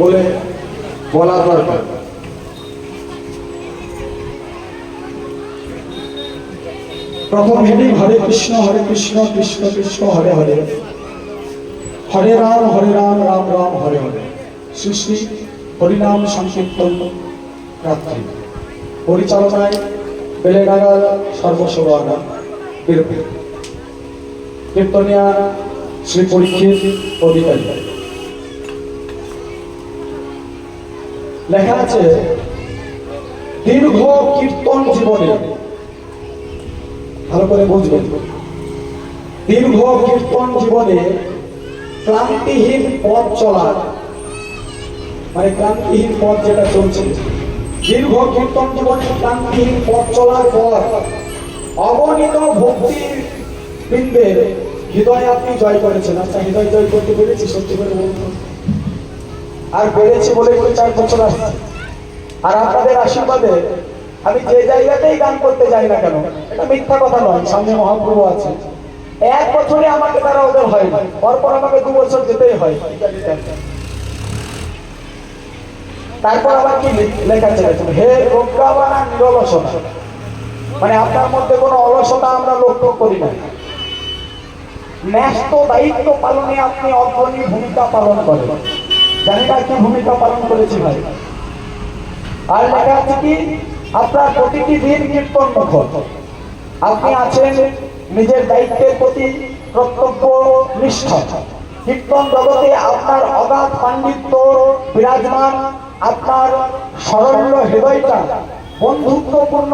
বলে বলা দরকার। প্রথম হেডিং হরে কৃষ্ণ হরে কৃষ্ণ কৃষ্ণ কৃষ্ণ, হরে হরে। হরে রাম হরে রাম রাম রাম, হরে হরে। শ্রী শ্রী হরিনাম সংকীর্তন রাত্রি পরিচালনায় বেলেডাঙ্গার সর্বসভানা কীর্তনিয়া শ্রী পরীক্ষিত অধিকারী। লেখা আছে, দীর্ঘ কীর্তন জীবনে। ভালো করে বুঝবেন দীর্ঘ কীর্তন জীবনে ক্লান্তিহীন পথ চলার মানে ক্লান্তিহীন পথ যেটা চলছে। দীর্ঘ কীর্তন জীবনে ক্লান্তিহীন পথ চলার পর অগণিত ভক্তির বৃন্দের হৃদয় আপনি জয় করেছেন। আচ্ছা হৃদয় জয় করতে পেরেছি, সত্যি করে বলুন। আর পেরেছি বলে করে চার বছর আসছে। আর আপনাদের আশীর্বাদে আমি যে জায়গাতেই গান করতে যাই না কেন, এটা মিথ্যা কথা নয়, সামনে মহাপ্রভু আছে এক বছরে আমাকে তারা ওদের হয় পরপর আমাকে দু বছর যেতেই হয়। তারপর আবার কি লেখা চলেছে হে প্রজ্ঞাবানা নিরলসতা মানে আপনার মধ্যে কোনো অলসতা আমরা লক্ষ্য করি না। ন্যস্ত দায়িত্ব পালনে আপনি অগ্রণী ভূমিকা পালন করেন। ভূমিকা পালন করেছি ভাই। আর লেখা আছে কি, আপনার প্রতিটি দিন কীর্তন মুখর আপনি আছেন নিজের দায়িত্বের প্রতি নিষ্ঠ। কীর্তন জগতে আপনার অগাধ পাণ্ডিত্য বিরাজমান, আপনার সরল হৃদয়টা বন্ধুত্বপূর্ণ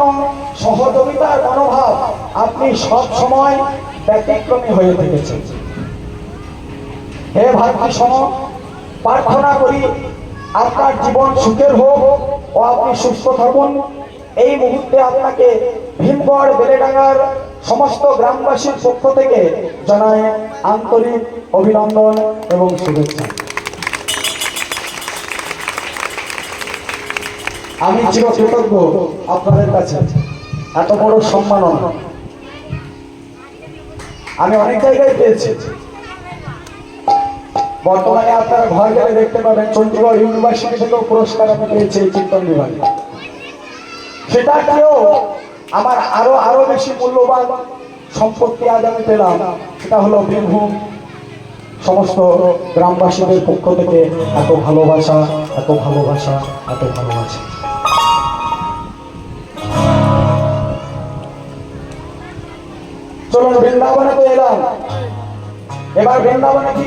সহযোগিতার মনোভাব আপনি সব সময় ব্যতিক্রমী হয়ে থেকেছেন। হে ভাতৃ সম প্রার্থনা করি আপনার জীবন সুখের হোক ও আপনি সুস্থ থাকুন। এই মুহূর্তে আপনাকে ভীমগড়, বেলেডাঙ্গার সমস্ত গ্রামবাসীর পক্ষ থেকে জানাই আন্তরিক অভিনন্দন এবং শুভেচ্ছা। আমি চিরকৃতজ্ঞ আপনাদের কাছে। এত বড় সম্মাননা। আমি অনেক জায়গায় পেয়েছি। বর্তমানে আপনারা ঘর গেলে দেখতে পাবেন চণ্ডীগড় ইউনিভার্সিটি থেকেও পুরস্কার আমি পেয়েছি এই কীর্তন বিভাগে। সেটা কেউ আমার আরও আরও বেশি মূল্যবান সম্পত্তি আজ আমি পেলাম। সেটা হলো বীরভূম। সমস্ত গ্রামবাসীদের পক্ষ থেকে এত ভালোবাসা এত ভালোবাসা এত ভালোবাসা। চলুন বৃন্দাবনে তো এলাম। এবার বৃন্দাবনে কি?